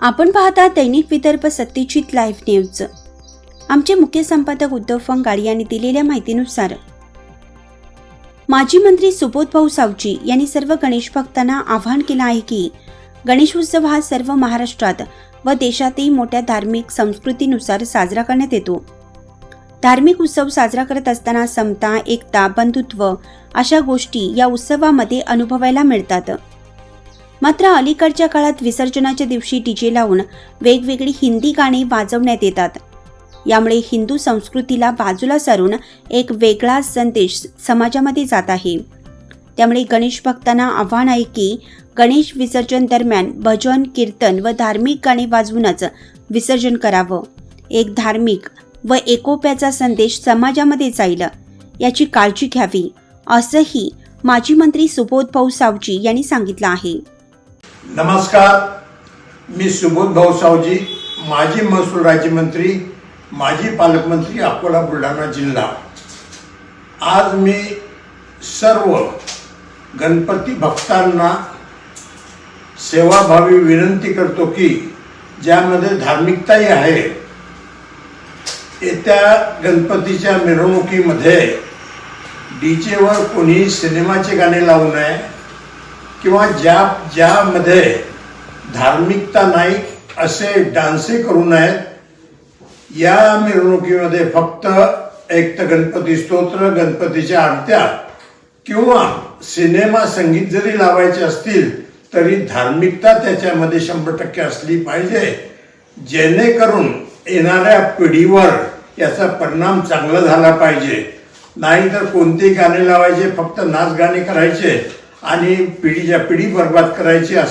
आपण पाहता दैनिक Vidarbha Satyajit live news. आमचे मुख्य संपादक उद्धव फंगाड यांनी दिलेल्या माहितीनुसार माजी मंत्री सुबोधभाऊ सावजी यांनी सर्व गणेश भक्तांना आवाहन केलं आहे की गणेश उत्सव हा सर्व महाराष्ट्रात व देशातही मोठ्या धार्मिक संस्कृतीनुसार साजरा करण्यात येतो. धार्मिक उत्सव साजरा करत असताना समता एकता बंधुत्व अशा गोष्टी या उत्सवामध्ये अनुभवायला मिळतात. मात्र अलीकडच्या काळात विसर्जनाच्या दिवशी डीजे लावून वेगवेगळी हिंदी गाणी वाजवण्यात येतात. यामुळे हिंदू संस्कृतीला बाजूला सारून एक वेगळा संदेश समाजामध्ये जात आहे. त्यामुळे गणेश भक्तांना आव्हान आहे की गणेश विसर्जन दरम्यान भजन कीर्तन व धार्मिक गाणी वाजवूनच विसर्जन करावं. एक धार्मिक व एकोप्याचा संदेश समाजामध्ये जाईल याची काळजी घ्यावी असंही माजी मंत्री सुबोधभाऊ सावजी यांनी सांगितलं आहे. नमस्कार मी सुबोध भाऊसावजी माजी महसूल राज्यमंत्री माजी पालकमंत्री अकोला बुलढाणा जिल्हा. आज मी सर्व गणपती भक्तांना सेवाभावी विनंती करतो की ज्यामध्ये धार्मिकताही आहे येत्या गणपतीच्या मिरवणुकीमध्ये डीजेवर कोणी सिनेमाचे गाणे लावू नये किंवा ज्या ज्यामध्ये धार्मिकता नाही असे डान्से करू नयेत या मिरवणुकीमध्ये फक्त एक तर गणपती स्तोत्र गणपतीच्या आरत्या किंवा सिनेमा संगीत जरी लावायचे असतील तरी धार्मिकता त्याच्यामध्ये शंभर टक्के असली पाहिजे. जेणेकरून येणाऱ्या पिढीवर याचा परिणाम चांगला झाला पाहिजे. नाहीतर कोणतेही गाणे लावायचे फक्त नाच गाणे करायचे आणि पिढीच्या पिढी बर्बाद करायची असं